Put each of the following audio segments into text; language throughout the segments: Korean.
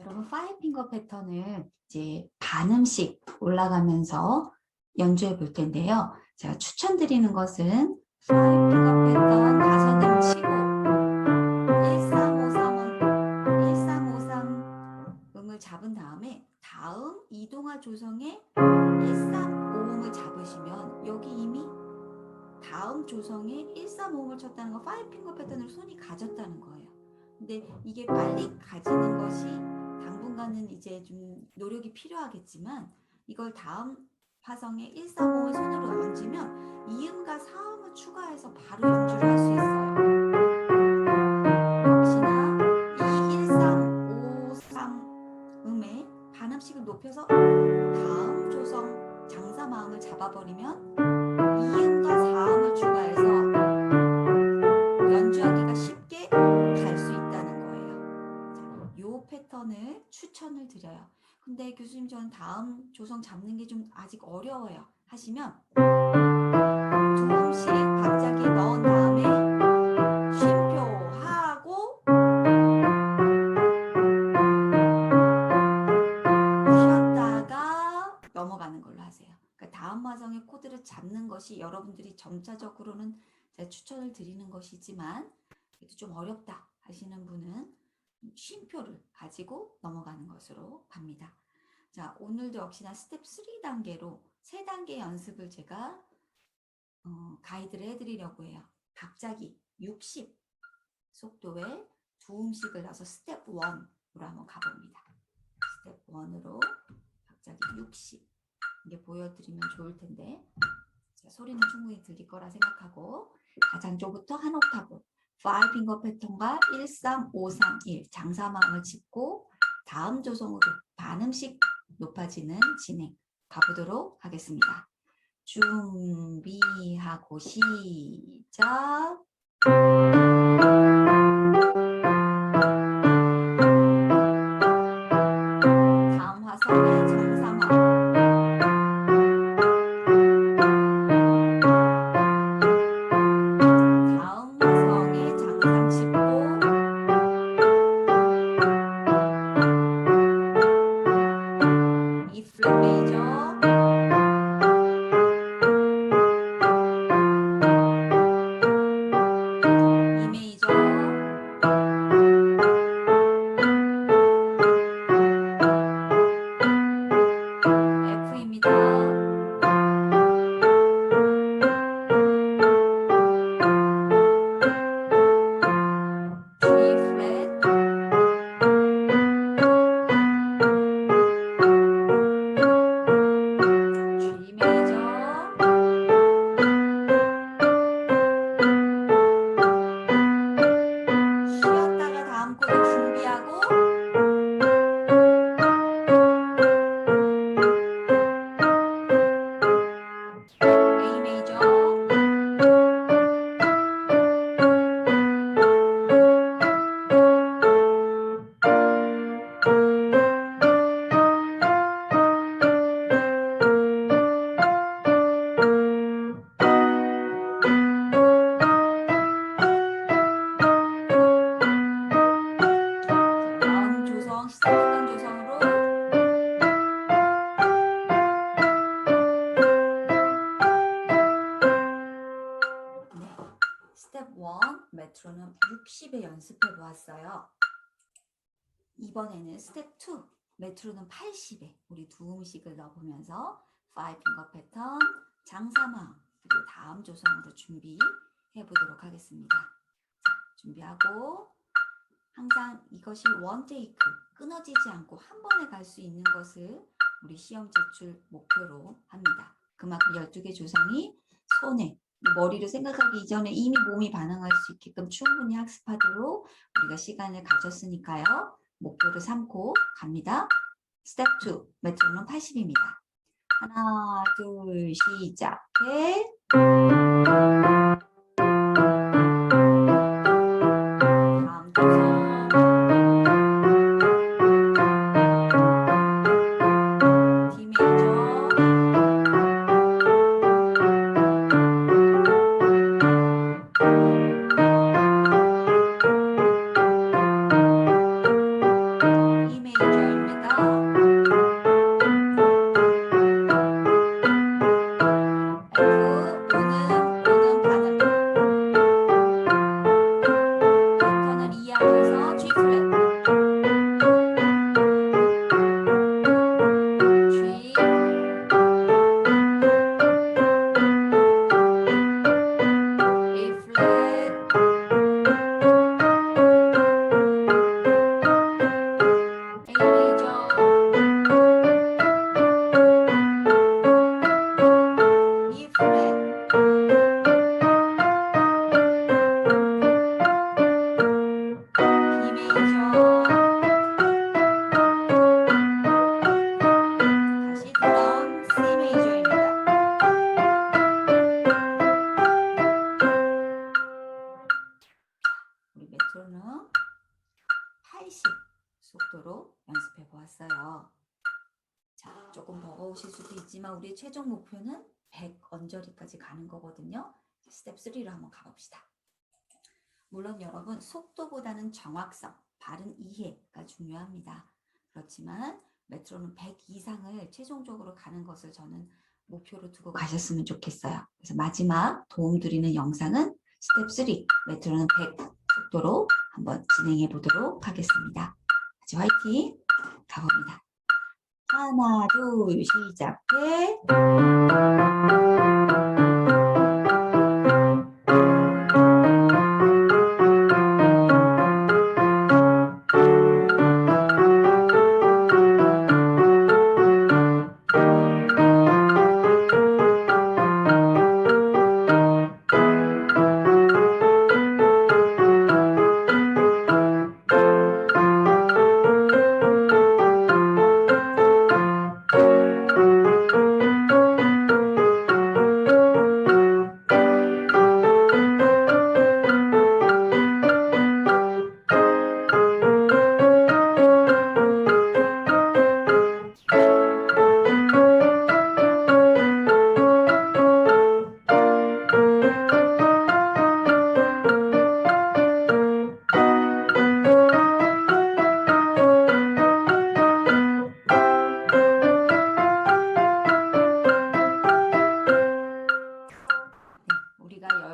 여러분 파이핑거 패턴을 이제 반음씩 올라가면서 연주해 볼 텐데요. 제가 추천드리는 것은 파이핑거 패턴 다섯 음 치고 1353은 1353 음을 잡은 다음에 다음 이동화 조성에 1350을 잡으시면 여기 이미 다음 조성에 135을 쳤다는 거 파이핑거 패턴으로 손이 가졌다는 거예요. 근데 이게 빨리 가지는 것이 당분간은 이제 좀 노력이 필요하겠지만 이걸 다음 화성에 135을 손으로 얹으면 이음과 사음을 추가해서 바로 연주를 할 수 있어요. 역시나 이1353 음에 반음씩을 높여서 다음 조성 장사마음을 잡아버리면 패턴을 추천을 드려요. 근데 교수님 저는 다음 조성 잡는 게 좀 아직 어려워요. 하시면 두 음씩 갑자기 넣은 다음에 쉼표하고 쉬었다가 넘어가는 걸로 하세요. 그러니까 다음 화성의 코드를 잡는 것이 여러분들이 점차적으로는 제가 추천을 드리는 것이지만 그래도 좀 어렵다 하시는 분은 쉼표를 가지고 넘어가는 것으로 갑니다. 자, 오늘도 역시나 스텝 3단계로 세 단계 연습을 제가 어, 가이드를 해드리려고 해요. 갑자기 60 속도에 두 음씩을 넣어서 스텝 1으로 한번 가봅니다. 스텝 1으로 갑자기 60 이게 보여드리면 좋을 텐데 자, 소리는 충분히 들릴 거라 생각하고 가장 쪽부터 한 옥타브 5핑거 패턴과 1, 3, 5, 3, 1 장사마음을 짚고 다음 조성으로 반음씩 높아지는 진행 가보도록 하겠습니다. 준비하고 시작 메트로놈 60에 연습해 보았어요. 이번에는 스텝 2 메트로놈 80에 우리 두 음식을 넣어보면서 5핑거 패턴 장사마 그리고 다음 조성으로 준비해 보도록 하겠습니다. 자, 준비하고 항상 이것이 원 테이크 끊어지지 않고 한 번에 갈 수 있는 것을 우리 시험 제출 목표로 합니다. 그만큼 12개 조성이 손에 머리로 생각하기 이전에 이미 몸이 반응할 수 있게끔 충분히 학습하도록 우리가 시간을 가졌으니까요. 목표를 삼고 갑니다. 스텝 2 메트로놈 80입니다. 하나 둘 시작 해 다음 조성 최종 목표는 100 언저리까지 가는 거거든요. 스텝 3로 한번 가봅시다. 물론 여러분 속도보다는 정확성, 바른 이해가 중요합니다. 그렇지만 메트로는 100 이상을 최종적으로 가는 것을 저는 목표로 두고 가셨으면 좋겠어요. 그래서 마지막 도움 드리는 영상은 스텝 3, 메트로는 100 속도로 한번 진행해 보도록 하겠습니다. 같이 화이팅 가봅니다. 하나, 둘, 시작해.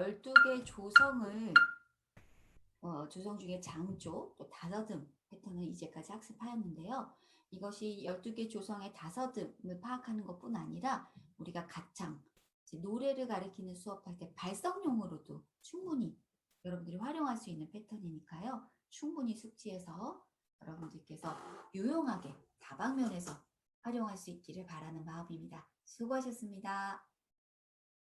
12개 조성을 어, 조성 중에 장조, 또 다서듬 패턴을 이제까지 학습하였는데요. 이것이 12개 조성의 다서듬을 파악하는 것뿐 아니라 우리가 가창, 노래를 가리키는 수업할 때 발성용으로도 충분히 여러분들이 활용할 수 있는 패턴이니까요. 충분히 숙지해서 여러분들께서 유용하게 다방면에서 활용할 수 있기를 바라는 마음입니다. 수고하셨습니다.